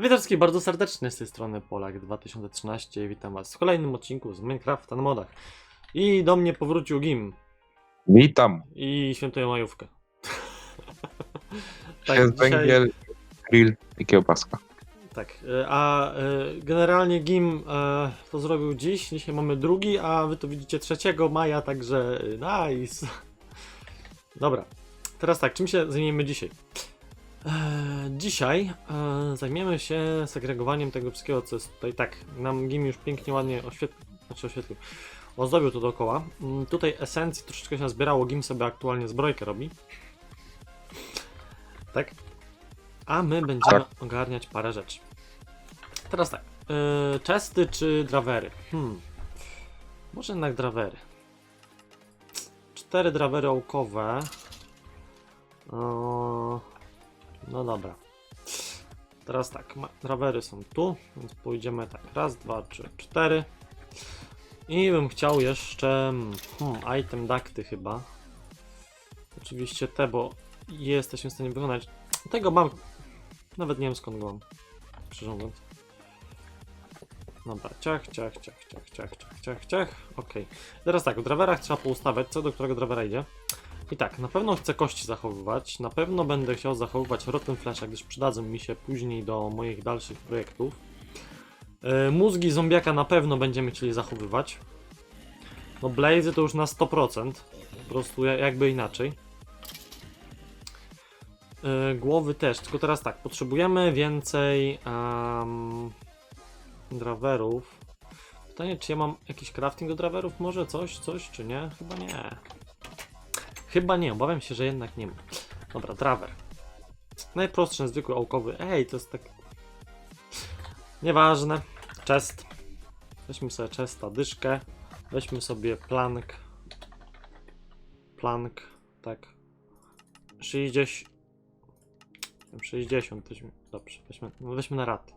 Witam wszystkich bardzo serdecznie z tej strony Polak2013 witam was w kolejnym odcinku z Minecrafta na modach. I do mnie powrócił Gim Witam. i świętuję majówkę. Tak, Jest węgiel, grill i kiełbaska. tak, y, a y, generalnie Gim e, to zrobił dziś, dzisiaj mamy drugi, a wy to widzicie 3 maja, także nice. Dobra, teraz tak, czym się zajmiemy dzisiaj? E, Dzisiaj e, zajmiemy się segregowaniem tego wszystkiego, co jest tutaj. Tak, nam Gim już pięknie, ładnie oświetlił, znaczy oświetlił, ozdobił to dookoła. Mm, Tutaj esencji troszeczkę się zbierało, Gim sobie aktualnie zbrojkę robi. Tak. A my będziemy ogarniać parę rzeczy. Teraz tak, e, chesty czy drawery? Hmm. Może jednak drawery. Cztery drawery ołkowe. O, no dobra. Teraz tak, trawery są tu, więc pójdziemy tak. Raz, dwa, trzy, cztery. I bym chciał jeszcze hmm, item dakty chyba. Oczywiście te, bo je jesteśmy w stanie wykonać. Tego mam. Nawet nie wiem skąd go mam. Dobra, ciach, ciach, ciach, ciach, ciach, ciach, ciach, ciach. Okej. Teraz tak, w drawerach trzeba poustawiać, co do którego drawera idzie. I tak, na pewno chcę kości zachowywać, na pewno będę chciał zachowywać Rotten Flasha, gdyż przydadzą mi się później do moich dalszych projektów. Yy, mózgi zombiaka na pewno będziemy chcieli zachowywać. No Blazy to już na 100%, po prostu ja- jakby inaczej. Yy, głowy też, tylko teraz tak, potrzebujemy więcej um, drawerów. Pytanie, czy ja mam jakiś crafting do drawerów? Może coś, coś, czy nie? Chyba nie. Chyba nie, obawiam się, że jednak nie ma. Dobra, drawer. Najprostszy, zwykły ołkowy. Ej, to jest tak... Nieważne. Chest. Weźmy sobie chesta, dyszkę. Weźmy sobie plank. Plank, tak. 60... 60, weźmy, dobrze, weźmy, no weźmy na raty.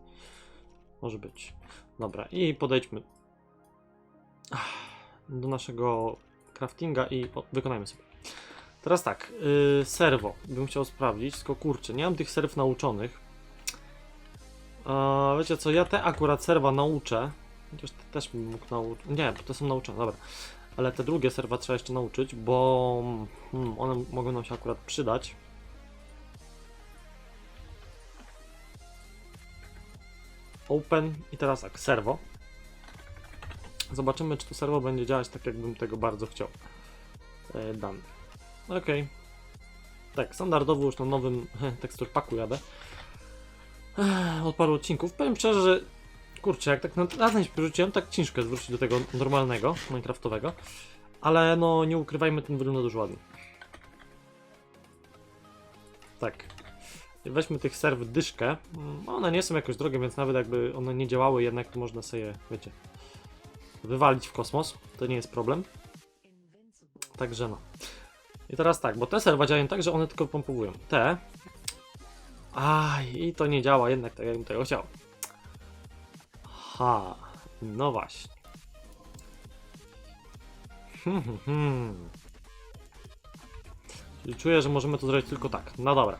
Może być. Dobra, i podejdźmy do naszego craftinga i wykonajmy sobie. Teraz tak, yy, serwo bym chciał sprawdzić, tylko kurczę, nie mam tych serw nauczonych. A, wiecie co, ja te akurat serwa nauczę, chociaż te też bym mógł nauczyć, nie, bo te są nauczone, dobra. Ale te drugie serwa trzeba jeszcze nauczyć, bo hmm, one mogą nam się akurat przydać. Open i teraz tak, serwo. Zobaczymy, czy to serwo będzie działać tak, jakbym tego bardzo chciał. Dane. Okej. Tak, standardowo już na nowym tekstur paku jadę. Od paru odcinków. Powiem szczerze, że kurczę, jak tak na, na ten rzuciłem, tak ciężko jest wrócić do tego normalnego, minecraftowego. Ale no, nie ukrywajmy, ten wygląda dużo ładniej. Tak. Weźmy tych serw dyszkę. Mm, One nie są jakoś drogie, więc nawet jakby one nie działały, jednak to można sobie, wiecie, wywalić w kosmos. To nie jest problem. Także no. I teraz tak, bo te serwa działają tak, że one tylko pompowują. Te. Aj, i to nie działa jednak tak, jakbym tego chciał. Ha, no właśnie. Hmm, hmm, hmm. Czyli czuję, że możemy to zrobić tylko tak. No dobra.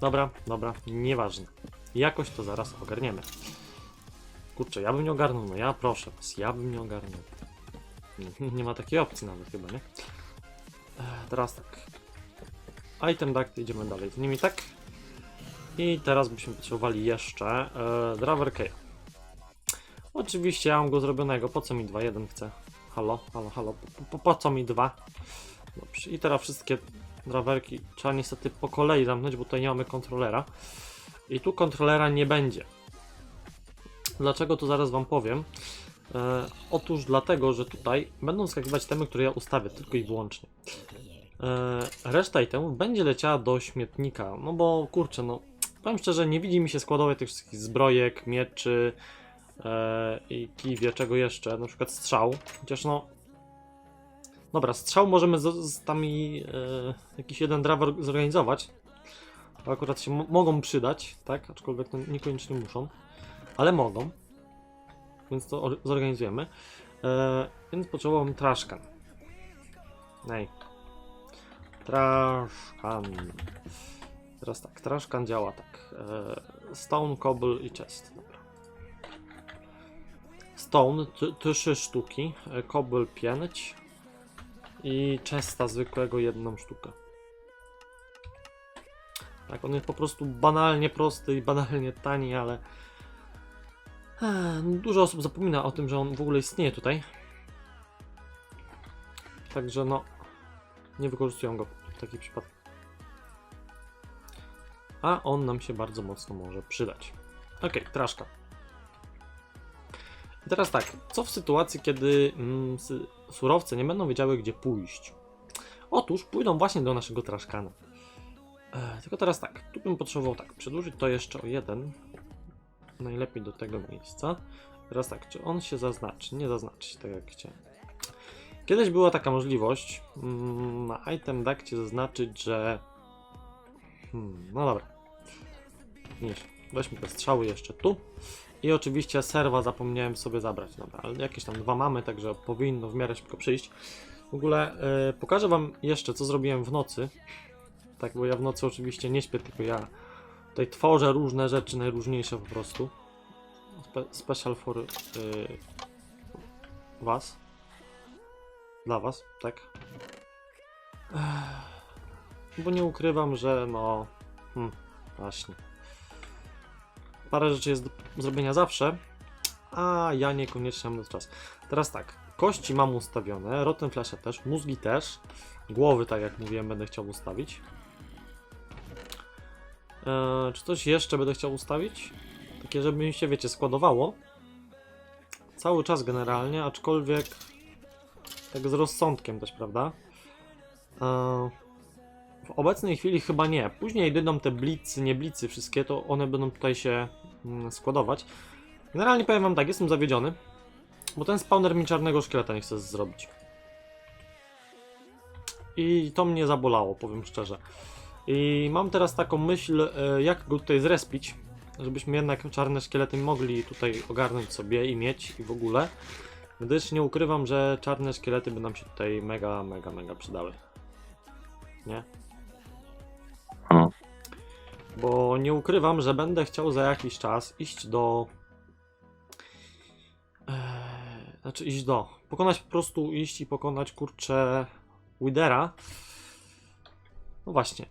Dobra, dobra, nieważne. Jakoś to zaraz ogarniemy. Kurczę, ja bym nie ogarnął, no ja proszę was, ja bym nie ogarnął. Nie, ma takiej opcji nawet chyba, nie? Teraz tak. Item duct, idziemy dalej z nimi, tak? I teraz byśmy potrzebowali jeszcze e, driver key. Oczywiście ja mam go zrobionego, po co mi dwa? Jeden chcę. Halo, halo, halo, po, po, po co mi dwa? Dobrze, i teraz wszystkie driverki trzeba niestety po kolei zamknąć, bo tutaj nie mamy kontrolera. I tu kontrolera nie będzie. Dlaczego to zaraz wam powiem. E, otóż dlatego, że tutaj będą skakiwać temy, które ja ustawię, tylko i wyłącznie. E, reszta itemów będzie leciała do śmietnika, no bo kurczę, no powiem szczerze, nie widzi mi się składowej tych wszystkich zbrojek, mieczy e, i kiwie, czego jeszcze, na przykład strzał, chociaż no dobra, strzał możemy z, z tam i e, jakiś jeden driver zorganizować, akurat się mo- mogą przydać, tak, aczkolwiek to niekoniecznie muszą, ale mogą więc to or- zorganizujemy. E, więc potrzebowałem traszkan. Nej. Traszkan. Teraz tak, traszkan działa tak. E, stone, cobble i chest. Dobra. Stone, trzy sztuki, e, cobble 5 i chesta zwykłego jedną sztukę. Tak, on jest po prostu banalnie prosty i banalnie tani, ale dużo osób zapomina o tym, że on w ogóle istnieje tutaj. Także no, nie wykorzystują go w takich przypadkach. A on nam się bardzo mocno może przydać. Ok, traszka. I teraz tak, co w sytuacji, kiedy mm, surowce nie będą wiedziały, gdzie pójść? Otóż pójdą właśnie do naszego traszkana. E, tylko teraz tak, tu bym potrzebował tak, przedłużyć to jeszcze o jeden. Najlepiej do tego miejsca. Teraz tak, czy on się zaznaczy? Nie zaznaczy się tak jak chciałem. Kiedyś była taka możliwość mm, na item dakcie zaznaczyć, że. Hmm, no dobra. Mniejsza. Weźmy te strzały jeszcze tu. I oczywiście serwa zapomniałem sobie zabrać. Dobra, ale jakieś tam dwa mamy, także powinno w miarę szybko przyjść. W ogóle e, pokażę Wam jeszcze, co zrobiłem w nocy. Tak, bo ja w nocy oczywiście nie śpię, tylko ja tutaj tworzę różne rzeczy, najróżniejsze po prostu. Spe special for y, Was. Dla Was, tak? Bo nie ukrywam, że no. Hmm, właśnie. Parę rzeczy jest do zrobienia zawsze, a ja niekoniecznie mam na czas. Teraz tak, kości mam ustawione, rotten flesze też, mózgi też, głowy, tak jak mówiłem, będę chciał ustawić. Eee, czy coś jeszcze będę chciał ustawić? Takie, żeby mi się, wiecie, składowało. Cały czas generalnie, aczkolwiek tak z rozsądkiem też, prawda? Eee, w obecnej chwili chyba nie. Później dojdą te blicy, nie blicy, wszystkie, to one będą tutaj się mm, składować. Generalnie powiem wam tak, jestem zawiedziony, bo ten spawner mi czarnego szkieleta nie chce zrobić. I to mnie zabolało, powiem szczerze. I mam teraz taką myśl, e, jak go tutaj zrespić, żebyśmy jednak czarne szkielety mogli tutaj ogarnąć sobie i mieć i w ogóle. Gdyż nie ukrywam, że czarne szkielety by nam się tutaj mega, mega, mega przydały. Nie? Bo nie ukrywam, że będę chciał za jakiś czas iść do. Eee, znaczy iść do. Pokonać po prostu iść i pokonać kurczę Widera. No właśnie.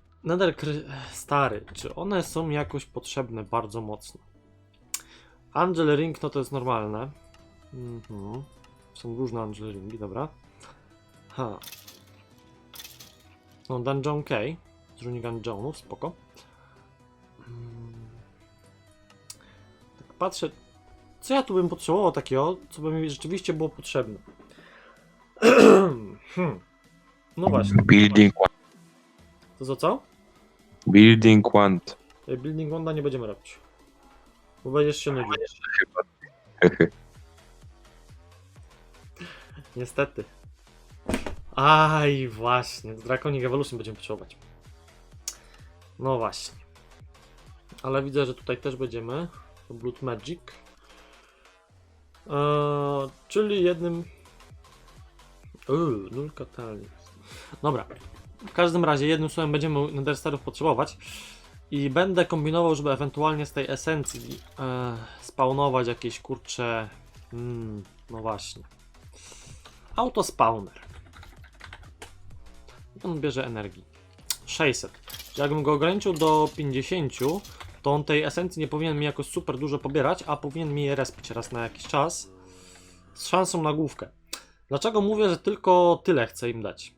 Kry... stary, czy one są jakoś potrzebne bardzo mocno? Angel Ring, no to jest normalne. Mhm. Są różne Angel Ringi, dobra. Ha. No, Dungeon K. Z Runic Dungeonów, spoko. Mm. Tak patrzę, co ja tu bym potrzebował takiego, co by mi rzeczywiście było potrzebne. Hmm. No właśnie. Building. To co, co? Building. E, Building Wanda nie będziemy robić. Bo będziesz się nudził. Niestety. Aj, właśnie. Draconic Evolution będziemy potrzebować. No właśnie. Ale widzę, że tutaj też będziemy. To Blood Magic. Eee, czyli jednym. Uuu, nul katalni. Dobra. W każdym razie jednym słowem będziemy Nethersterów potrzebować. I będę kombinował, żeby ewentualnie z tej esencji e, spawnować jakieś kurcze. Mm, no właśnie. Autospawner. On bierze energii. 600. Czyli Jakbym go ograniczył do 50, to on tej esencji nie powinien mi jakoś super dużo pobierać, a powinien mi je respić raz na jakiś czas. Z szansą na główkę. Dlaczego mówię, że tylko tyle chcę im dać?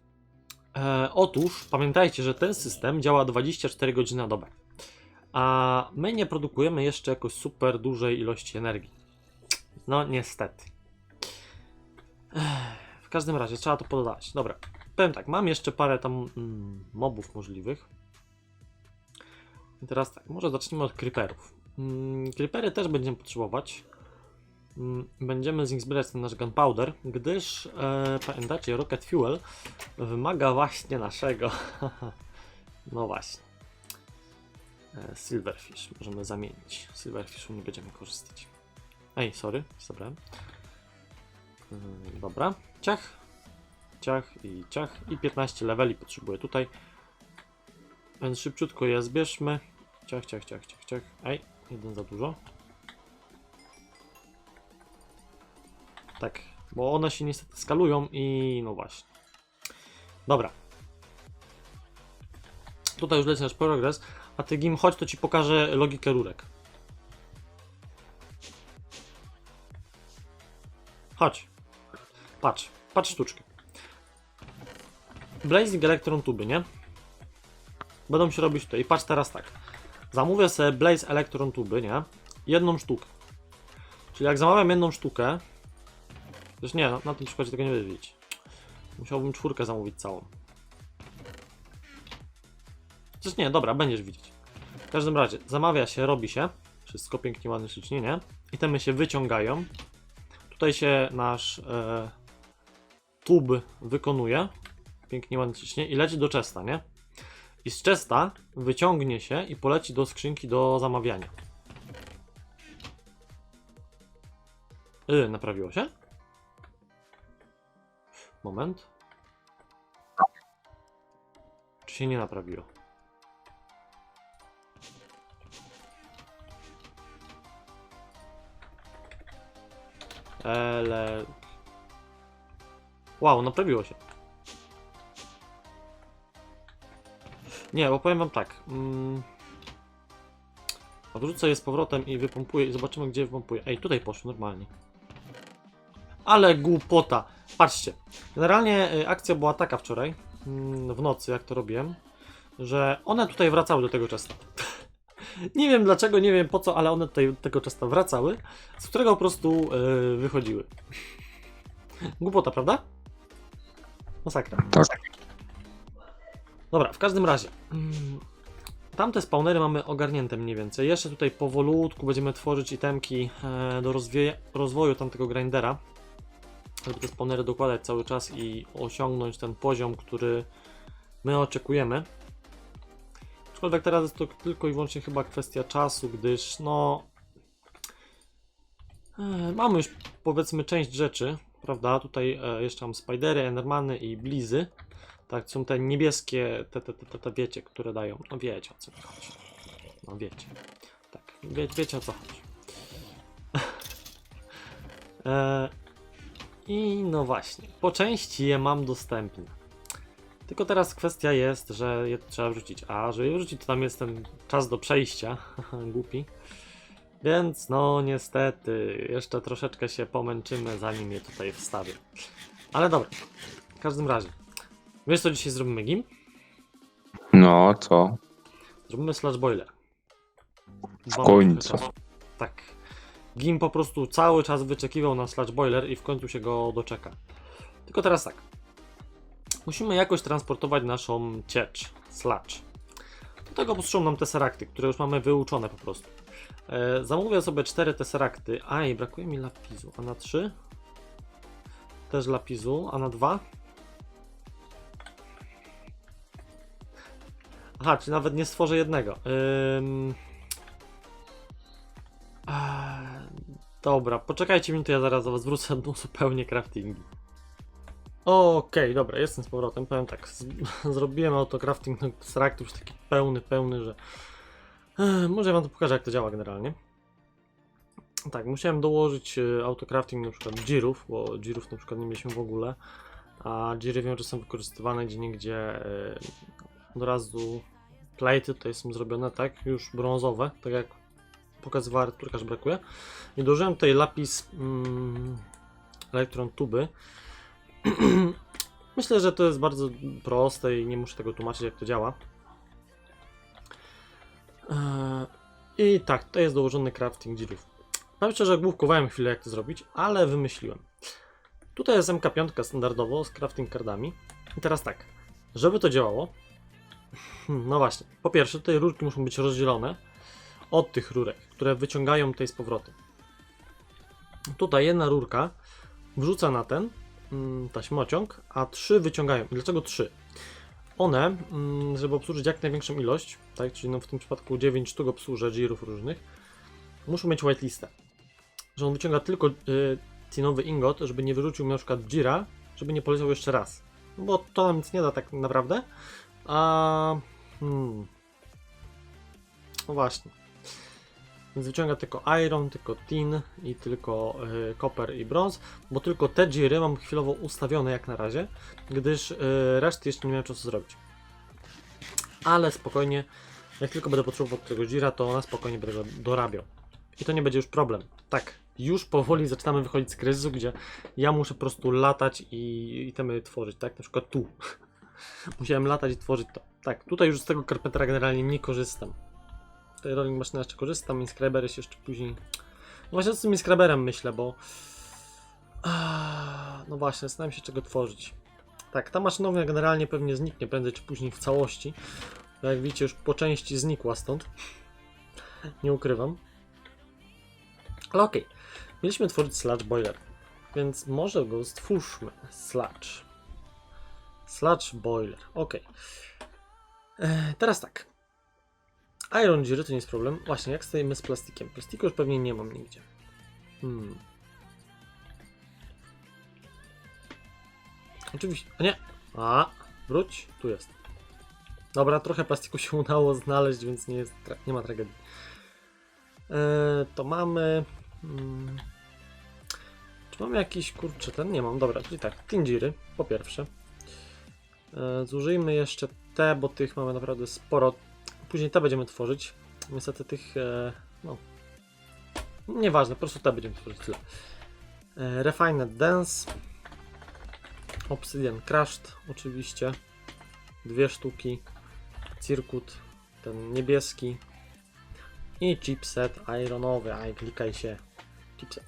E, otóż pamiętajcie, że ten system działa 24 godziny na dobę. A my nie produkujemy jeszcze jakoś super dużej ilości energii. No niestety. W każdym razie trzeba to podać. Dobra. Powiem tak, mam jeszcze parę tam mm, mobów możliwych. I teraz tak, może zacznijmy od creeperów. Mm, creepery też będziemy potrzebować. Mm, Będziemy z nich zbierać ten nasz gunpowder, gdyż e, pamiętacie, Rocket Fuel wymaga właśnie naszego. no właśnie. E, Silverfish możemy zamienić. Silverfishu nie będziemy korzystać. Ej, sorry, zabrałem. Yy, dobra, ciach, ciach i ciach. I 15 leveli potrzebuję tutaj. Więc szybciutko je zbierzmy. Ciach, ciach, ciach, ciach, ciach. Ej, jeden za dużo. Tak, bo one się niestety skalują i no właśnie. Dobra. Tutaj już leci nasz progres, a ty Gim, chodź, to ci pokażę logikę rurek. Chodź. Patrz, patrz sztuczkę. Blazing Electron tuby, nie? Będą się robić tutaj. I patrz teraz tak. Zamówię sobie Blaze Electron tuby, nie? Jedną sztukę. Czyli jak zamawiam jedną sztukę. Też nie, na, na tym przykładzie tego nie widzieć. Musiałbym czwórkę zamówić całą. Chociaż nie, dobra, będziesz widzieć. W każdym razie, zamawia się, robi się. Wszystko pięknie, ładnie, ślicznie, nie? Itemy się wyciągają. Tutaj się nasz e, tub wykonuje. Pięknie, ładnie, ślicznie. I leci do Chesta, nie? I z Chesta wyciągnie się i poleci do skrzynki do zamawiania. Yy, naprawiło się? Moment. Czy się nie naprawiło? Ale... Wow, naprawiło się. Nie, bo powiem wam tak. Mm, odrzucę je z powrotem i wypompuję zobaczymy gdzie wypompuję. Ej, tutaj poszło normalnie. Ale głupota. Patrzcie. Generalnie y, akcja była taka wczoraj, mm, w nocy, jak to robiłem, że one tutaj wracały do tego czasta. nie wiem dlaczego, nie wiem po co, ale one tutaj do tego czasta wracały, z którego po prostu y, wychodziły. Głupota, prawda? Masakra. Tak. Dobra, w każdym razie. mm, Tamte spawnery mamy ogarnięte mniej więcej. Jeszcze tutaj powolutku będziemy tworzyć itemki e, do rozwoju tamtego grindera. Żeby te spawnery dokładać cały czas i osiągnąć ten poziom, który my oczekujemy. Aczkolwiek teraz jest to tylko i wyłącznie chyba kwestia czasu, gdyż no... e, Mamy już powiedzmy część rzeczy, prawda? Tutaj e, jeszcze mam spidery, endermany i blizy. Tak, są te niebieskie, te, te, te, te, te wiecie, które dają. No wiecie o co chodzi. No wiecie. Tak, wie, wiecie o co chodzi. e, I no właśnie, po części je mam dostępne. Tylko teraz kwestia jest, że je trzeba wrzucić. A żeby je wrzucić, to tam jest ten czas do przejścia. Głupi. Więc no niestety, jeszcze troszeczkę się pomęczymy, zanim je tutaj wstawię. Ale dobra, w każdym razie. Wiesz co dzisiaj zrobimy, Gim? No, co? Zrobimy slash boiler. W końcu. Tak. Gim po prostu cały czas wyczekiwał na slash boiler i w końcu się go doczeka. Tylko teraz tak. Musimy jakoś transportować naszą ciecz, sludge. Do tego potrzebną nam tesseracty, które już mamy wyuczone po prostu. E, zamówię sobie cztery tesseracty. Aj, brakuje mi lapisu. A na trzy? Też lapisu. A na dwa? Aha, czy nawet nie stworzę jednego. Ym... Dobra, poczekajcie minutę, ja zaraz do was wrócę zupełnie craftingi. Okej, dobra, jestem z powrotem. Powiem tak, zrobiłem autocrafting no, z reaktu już taki pełny, pełny, że... Eee, może ja wam to pokażę, jak to działa generalnie. Tak, musiałem dołożyć e, autocrafting na przykład girów, bo girów na przykład nie mieliśmy w ogóle. A giry wiem, że są wykorzystywane gdzie niegdzie e, od razu plate tutaj są zrobione, tak? Już brązowe, tak jak pokazywała Arturka, że brakuje. I dołożyłem tutaj lapis mm, elektron tuby. Myślę, że to jest bardzo proste i nie muszę tego tłumaczyć, jak to działa. Eee, I tak, to jest dołożony crafting girów. Powiem szczerze, główkowałem chwilę, jak to zrobić, ale wymyśliłem. Tutaj jest MK5 standardowo z crafting cardami. I teraz tak, żeby to działało, No właśnie. Po pierwsze, tutaj rurki muszą być rozdzielone od tych rurek, które wyciągają tutaj z powrotem. Tutaj jedna rurka wrzuca na ten mm, taśmociąg, a trzy wyciągają. Dlaczego trzy? One, mm, żeby obsłużyć jak największą ilość, tak, czyli no w tym przypadku 9 sztuk obsłużę girów różnych, muszą mieć whitelistę. Że on wyciąga tylko y, ingot, żeby nie wyrzucił mi na przykład gira, żeby nie poleciał jeszcze raz. No bo to nam nic nie da tak naprawdę. A Hmm. No właśnie. Więc wyciąga tylko iron, tylko tin i tylko y, copper i brąz, bo tylko te dziry mam chwilowo ustawione jak na razie, gdyż y, reszty jeszcze nie miałem czasu zrobić. Ale spokojnie, jak tylko będę potrzebował tego dzira, to na spokojnie będę go dorabiał. I to nie będzie już problem. Tak, już powoli zaczynamy wychodzić z kryzysu, gdzie ja muszę po prostu latać i itemy tworzyć, tak? Na przykład tu. Musiałem latać i tworzyć to. Tak, tutaj już z tego Carpentera generalnie nie korzystam. Tutaj Rolling Machine jeszcze korzystam, Inscriber jest jeszcze później. No właśnie z tym Inscriberem myślę, bo... No właśnie, zastanawiam się czego tworzyć. Tak, ta maszynownia generalnie pewnie zniknie prędzej czy później w całości. Jak widzicie, już po części znikła stąd. Nie ukrywam. Ale okej. Mieliśmy tworzyć sludge boiler. Więc może go stwórzmy. Sludge. Sludge boiler. Ok. Teraz tak. Iron Jiry to nie jest problem. Właśnie, jak stajemy z plastikiem? Plastiku już pewnie nie mam nigdzie. Hmm. Oczywiście. A nie. A, wróć. Tu jest. Dobra, trochę plastiku się udało znaleźć, więc nie, jest, nie ma tragedii. E, to mamy. Mm, czy mamy jakiś kurczę ten? Nie mam. Dobra, czyli tak. Tingiry, po pierwsze. E, zużyjmy jeszcze te, bo tych mamy naprawdę sporo. Później te będziemy tworzyć. Niestety tych. E, no. Nieważne, po prostu te będziemy tworzyć tyle. E, Refined Dance. Obsidian Crushed, oczywiście. Dwie sztuki. Cirkut, ten niebieski. I chipset ironowy. Aj, klikaj się. Chipset.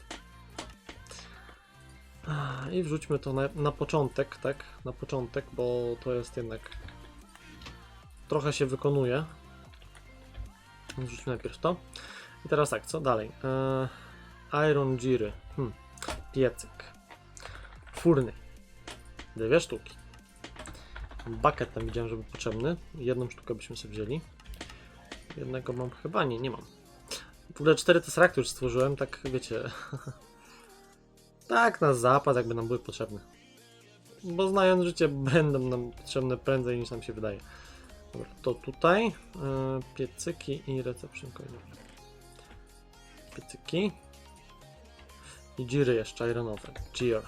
Ah, I wrzućmy to na, na początek, tak? Na początek, bo to jest jednak. Trochę się wykonuje. Wrzućmy najpierw to. I teraz tak, co dalej? Eee, Iron Jiry. Hmm. Piecyk. Furny. Dwie sztuki. Bucket tam widziałem, że był potrzebny. Jedną sztukę byśmy sobie wzięli. Jednego mam chyba, nie, nie mam. W ogóle cztery Tesseracty już stworzyłem, tak wiecie. tak na zapad, jakby nam były potrzebne. Bo znając życie, będą nam potrzebne prędzej niż nam się wydaje. Dobra, to tutaj. e, piecyki i reception coin. Piecyki. I dziry jeszcze ironowe. Gear.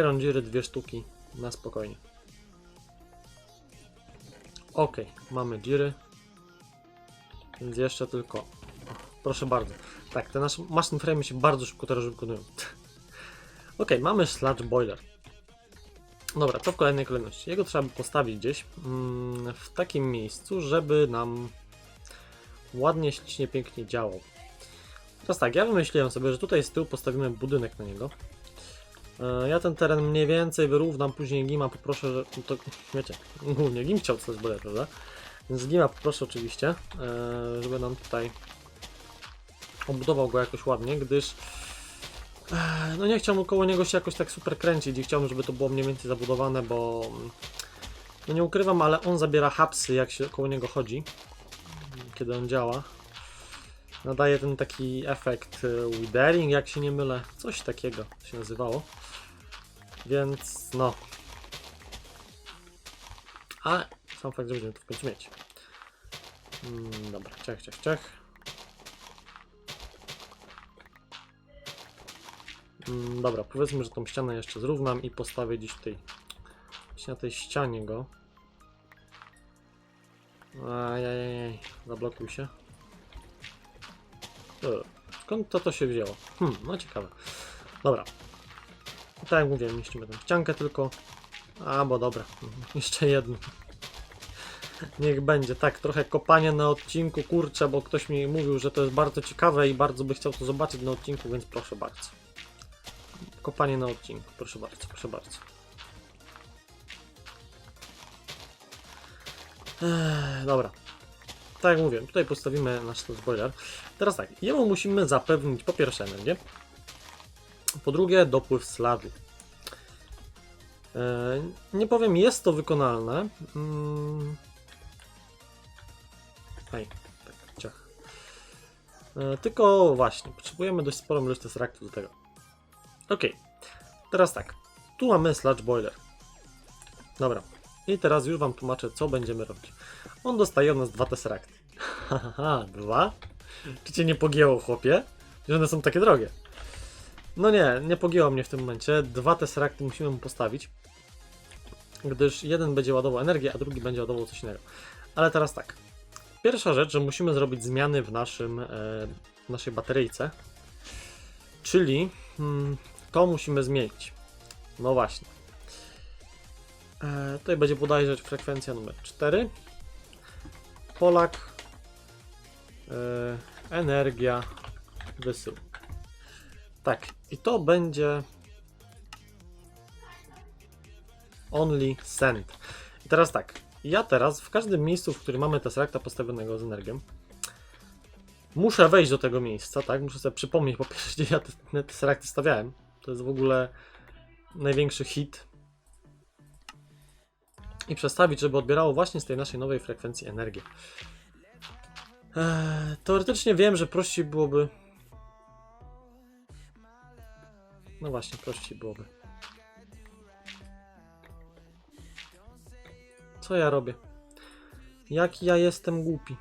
Iron dziry dwie sztuki. Na spokojnie. Ok, mamy dziry. Więc jeszcze tylko. Proszę bardzo. Tak, te nasze machine frame się bardzo szybko teraz wykonują. ok, mamy sludge boiler. Dobra, to w kolejnej kolejności. Jego trzeba by postawić gdzieś mm, w takim miejscu, żeby nam ładnie, ślicznie, pięknie działał. Teraz tak, ja wymyśliłem sobie, że tutaj z tyłu postawimy budynek na niego. E, Ja ten teren mniej więcej wyrównam, później Gima poproszę, że to wiecie, głównie Gim chciał coś boiler, prawda? Więc Gima poproszę oczywiście, e, żeby nam tutaj obudował go jakoś ładnie, gdyż no nie chciałbym koło niego się jakoś tak super kręcić i chciałbym, żeby to było mniej więcej zabudowane, bo no nie ukrywam, ale on zabiera hapsy jak się koło niego chodzi, kiedy on działa. Nadaje ten taki efekt e, withering, jak się nie mylę, coś takiego się nazywało. Więc no. Ale sam fakt, że będziemy to w końcu mieć. Mm, dobra, ciach, ciach, ciach. Dobra, powiedzmy, że tą ścianę jeszcze zrównam i postawię gdzieś tutaj. Właśnie na tej ścianie go. Ajajaj, zablokuj się. E, Skąd to to się wzięło? Hmm, no ciekawe. Dobra. Tak jak mówiłem, mieścimy tę ściankę tylko. A, bo dobra. Jeszcze jedno. Niech będzie. Tak, trochę kopania na odcinku, kurczę, bo ktoś mi mówił, że to jest bardzo ciekawe i bardzo by chciał to zobaczyć na odcinku, więc proszę bardzo. Kopanie na odcinku, proszę bardzo, proszę bardzo. Ech, dobra. Tak jak mówiłem, tutaj postawimy nasz ten spoiler. Teraz tak, jemu musimy zapewnić po pierwsze energię, po drugie dopływ sladu. E, nie powiem, jest to wykonalne. Mm. Aj, tak, ciach. E, tylko właśnie, potrzebujemy dość sporą ilość tesseractów do tego. Ok, teraz tak, tu mamy sludge boiler. Dobra, I teraz już wam tłumaczę, co będziemy robić. On dostaje od nas dwa Tesseracty. Haha, dwa? Czy cię nie pogięło, chłopie? Że one są takie drogie. No nie, nie pogięło mnie w tym momencie. Dwa Tesseracty musimy mu postawić. Gdyż jeden będzie ładował energię, a drugi będzie ładował coś innego. Ale teraz tak. Pierwsza rzecz, że musimy zrobić zmiany w naszym, e, naszej bateryjce. Czyli hmm, to musimy zmienić. No właśnie. E, tutaj będzie bodajże frekwencja numer 4. Polak. E, energia. Wysył. Tak, i to będzie only send. I teraz tak, ja teraz w każdym miejscu, w którym mamy Tesseracta postawionego z energią, muszę wejść do tego miejsca, tak? Muszę sobie przypomnieć po pierwsze, gdzie ja te Tesseracty stawiałem. To jest w ogóle największy hit. I przestawić, żeby odbierało właśnie z tej naszej nowej frekwencji energię. Eee, teoretycznie wiem, że prościej byłoby. No właśnie, prościej byłoby. Co ja robię? Jaki ja jestem głupi.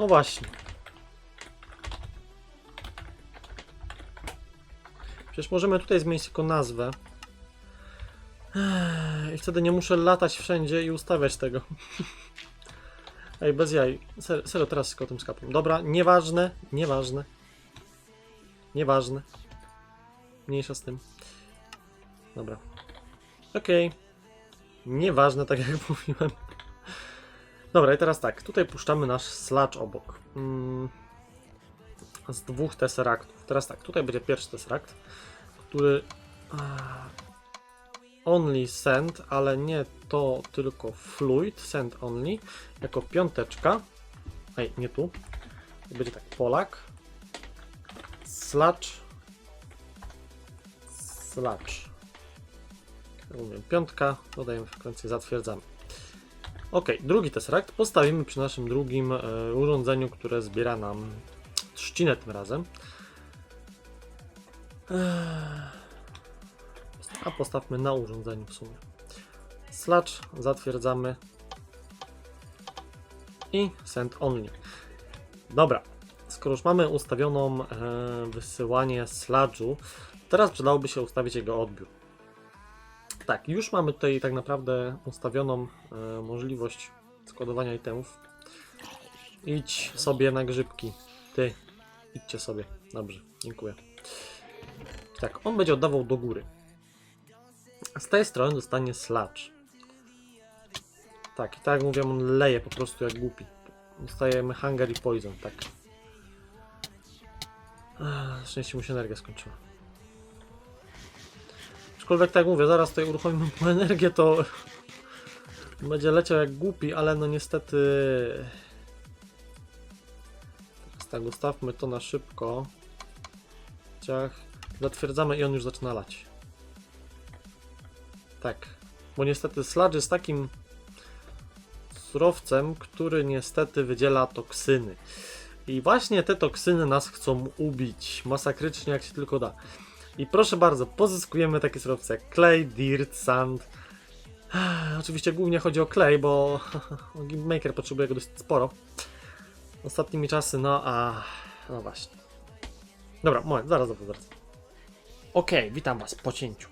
No właśnie. Przecież możemy tutaj zmienić tylko nazwę. I wtedy nie muszę latać wszędzie i ustawiać tego. Ej, bez jaj. Serio, serio teraz tylko tym skapłem. Dobra, nieważne, nieważne. Nieważne. Mniejsza z tym. Dobra. Okej. Nieważne, tak jak mówiłem. Dobra, i teraz tak. Tutaj puszczamy nasz sludge obok. Mm, z dwóch tesseractów. Teraz tak, tutaj będzie pierwszy tesseract, który ah, only send, ale nie to, tylko fluid, send only, jako piąteczka. Ej, nie tu. Będzie tak, Polak, sludge, sludge. Rozumiem, piątka, dodajemy frekwencję, zatwierdzamy. Ok, drugi tesseract postawimy przy naszym drugim e, urządzeniu, które zbiera nam trzcinę tym razem. Eee, A postawmy na urządzeniu w sumie. Sludge zatwierdzamy i send only. Dobra, skoro już mamy ustawioną e, wysyłanie sludge'u, teraz przydałoby się ustawić jego odbiór. Tak, już mamy tutaj tak naprawdę ustawioną e, możliwość składowania itemów. Idź sobie na grzybki. Ty, idźcie sobie. Dobrze, dziękuję. Tak, on będzie oddawał do góry. Z tej strony dostanie sludge. Tak, i tak jak mówię, on leje po prostu jak głupi. Dostajemy hunger i poison, tak. Ach, Szczęście mu się energia skończyła. Aczkolwiek tak mówię, zaraz tutaj uruchomimy mu energię, to będzie leciał jak głupi, ale no niestety... Teraz tak, ustawmy to na szybko. Ciach. Zatwierdzamy i on już zaczyna lać. Tak. Bo niestety sludge jest takim surowcem, który niestety wydziela toksyny. I właśnie te toksyny nas chcą ubić masakrycznie jak się tylko da. I proszę bardzo, pozyskujemy takie surowce jak clay, dirt, sand. Oczywiście głównie chodzi o clay, bo Game Maker potrzebuje go dość sporo. Ostatnimi czasy, no a... no właśnie. Dobra, moment, zaraz do wracam. Okej, witam was po cięciu.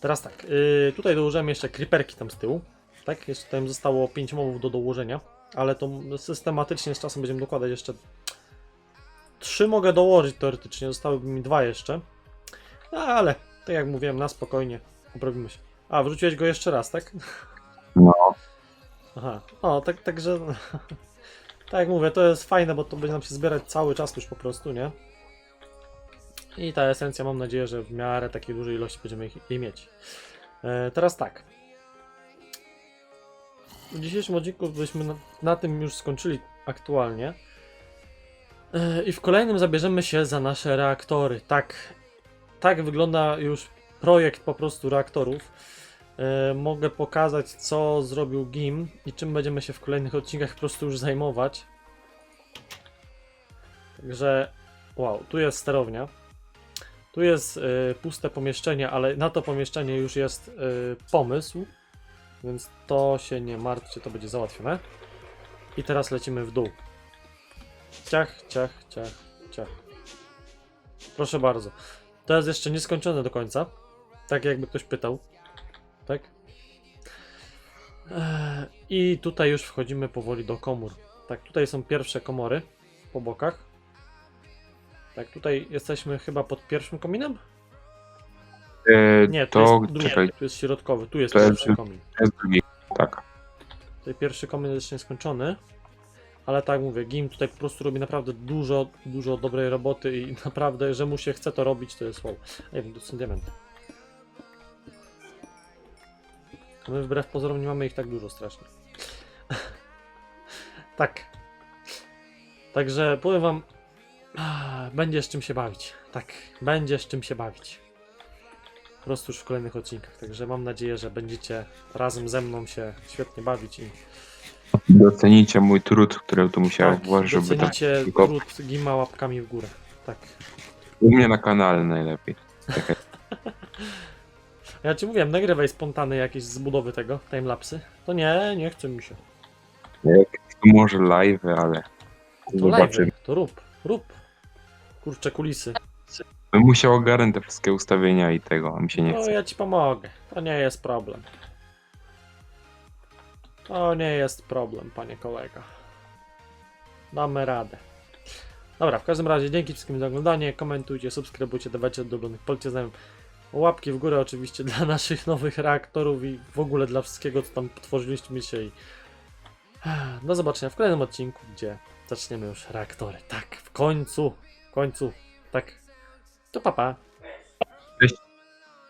Teraz tak, yy, tutaj dołożyłem jeszcze creeperki tam z tyłu. Tak, jeszcze tam zostało 5 mobów do dołożenia, ale to systematycznie z czasem będziemy dokładać jeszcze 3 mogę dołożyć teoretycznie, zostałyby mi dwa jeszcze. No, ale tak jak mówiłem, na spokojnie poprawimy się. A, wrzuciłeś go jeszcze raz, tak? No. Aha, o, tak, także. Tak jak mówię, to jest fajne, bo to będzie nam się zbierać cały czas już po prostu, nie? I ta esencja, mam nadzieję, że w miarę takiej dużej ilości będziemy ich- jej mieć. E, teraz tak. W dzisiejszym odcinku byśmy na, na tym już skończyli aktualnie. E, I w kolejnym zabierzemy się za nasze reaktory. Tak, tak wygląda już projekt po prostu reaktorów. E, mogę pokazać, co zrobił Gim i czym będziemy się w kolejnych odcinkach po prostu już zajmować. Także wow, tu jest sterownia. Tu jest y, puste pomieszczenie, ale na to pomieszczenie już jest y, pomysł, więc to się nie martwcie, to będzie załatwione. I teraz lecimy w dół. Ciach, ciach, ciach, ciach. Proszę bardzo. To jest jeszcze nieskończone do końca. Tak jakby ktoś pytał. Tak? Eee, I tutaj już wchodzimy powoli do komór. Tak, tutaj są pierwsze komory po bokach. Tak, tutaj jesteśmy chyba pod pierwszym kominem? E, Nie, to, to, jest drugi, czekaj, tu jest środkowy, tu jest To jest- pierwszy komin. to jest drugi. Tak. Tutaj pierwszy komin jest nieskończony. Ale tak mówię, Gim tutaj po prostu robi naprawdę dużo, dużo dobrej roboty i naprawdę, że mu się chce to robić, to jest wow. Nie wiem, to są diamenty. A my wbrew pozorom nie mamy ich tak dużo strasznie. tak. Także powiem wam, ah, będzie z czym się bawić. Tak, będzie z czym się bawić. Po prostu już w kolejnych odcinkach. Także mam nadzieję, że będziecie razem ze mną się świetnie bawić i Docenicie mój trud, który tu musiałem tak, włożyć, żeby tak. docenicie tylko- trud Gima łapkami w górę. Tak. U mnie na kanale najlepiej. Ja ci mówiłem, nagrywaj spontane jakieś zbudowy tego, timelapsy. To nie, nie chce mi się. Jak to może live, ale To zobaczymy. live, to rób, rób. Kurczę kulisy. Bym musiał ogarnąć te wszystkie ustawienia i tego, a mi się nie No chce. ja ci pomogę. To nie jest problem. To nie jest problem, panie kolega. Damy radę. Dobra, w każdym razie dzięki wszystkim za oglądanie. Komentujcie, subskrybujcie, dawajcie ulubionych, polcie znajomym. Łapki w górę oczywiście dla naszych nowych reaktorów i w ogóle dla wszystkiego, co tam potworzyliśmy się i do zobaczenia w kolejnym odcinku, gdzie zaczniemy już reaktory. Tak, w końcu, w końcu, tak. To papa. Pa.